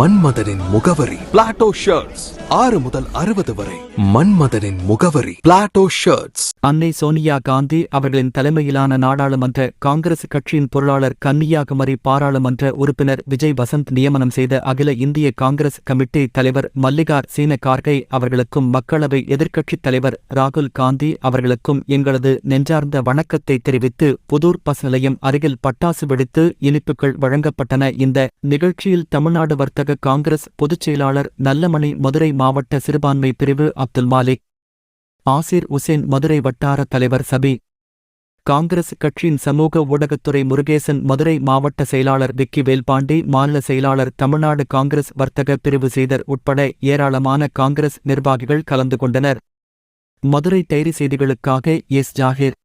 மன்மதனின் முகவரி. Plato shirts ஆறு முதல் அறுபது வரை. மன்மதனின் முகவரி. பிளாட்டோ ஷர்ட்ஸ் அன்னை சோனியா காந்தி அவர்களின் தலைமையிலான நாடாளுமன்ற காங்கிரஸ் கட்சியின் பொருளாளர் கன்னியாகுமரி பாராளுமன்ற உறுப்பினர் விஜய் வசந்த் நியமனம் செய்த அகில இந்திய காங்கிரஸ் கமிட்டி தலைவர் மல்லிகார் சீன கார்கை அவர்களுக்கும் மக்களவை எதிர்க்கட்சித் தலைவர் ராகுல் காந்தி அவர்களுக்கும் எங்களது நெஞ்சார்ந்த வணக்கத்தை தெரிவித்து புதூர் பஸ் நிலையம் அருகில் பட்டாசு வெடித்து இனிப்புகள் வழங்கப்பட்டன. இந்த நிகழ்ச்சியில் தமிழ்நாடு வர்த்தக காங்கிரஸ் பொதுச் செயலாளர் நல்லமணி மதுரை மாவட்ட சிறுபான்மை பிரிவு அப்துல் மாலிக் ஆசிர் உசேன் மதுரை வட்டார தலைவர் சபி காங்கிரஸ் கட்சியின் சமூக ஊடகத்துறை முருகேசன் மதுரை மாவட்ட செயலாளர் விக்கி வேல்பாண்டி மாநில செயலாளர் தமிழ்நாடு காங்கிரஸ் வர்த்தக பிரிவு செய்தர் உட்பட ஏராளமான காங்கிரஸ் நிர்வாகிகள் கலந்து கொண்டனர். மதுரை டைரி செய்திகளுக்காக S Zakir.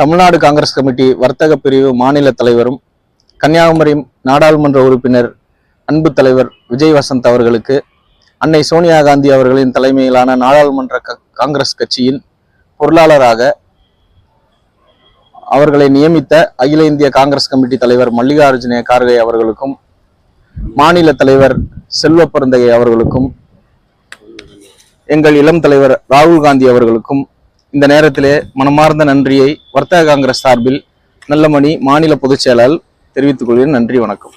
Tamil Nadu Congress committee வர்த்தக பிரிவு மாநில தலைவரும் கன்னியாகுமரி நாடாளுமன்ற உறுப்பினர் அன்பு தலைவர் விஜய் வசந்த் அவர்களுக்கு அன்னை சோனியா காந்தி அவர்களின் தலைமையிலான நாடாளுமன்ற க- காங்கிரஸ் கட்சியின் பொருளாளராக அவர்களை நியமித்த அகில இந்திய காங்கிரஸ் கமிட்டி தலைவர் மல்லிகார்ஜுன கார்கே அவர்களுக்கும் மாநில தலைவர் செல்வ பெருந்தகை அவர்களுக்கும் எங்கள் இளம் தலைவர் ராகுல் காந்தி அவர்களுக்கும் இந்த நேரத்திலே மனமார்ந்த நன்றியை வர்த்தக காங்கிரஸ் சார்பில் நல்லமணி மாநில பொதுச் செயலாளர் தெரிவித்துக் கொள்கிறேன் நன்றி வணக்கம்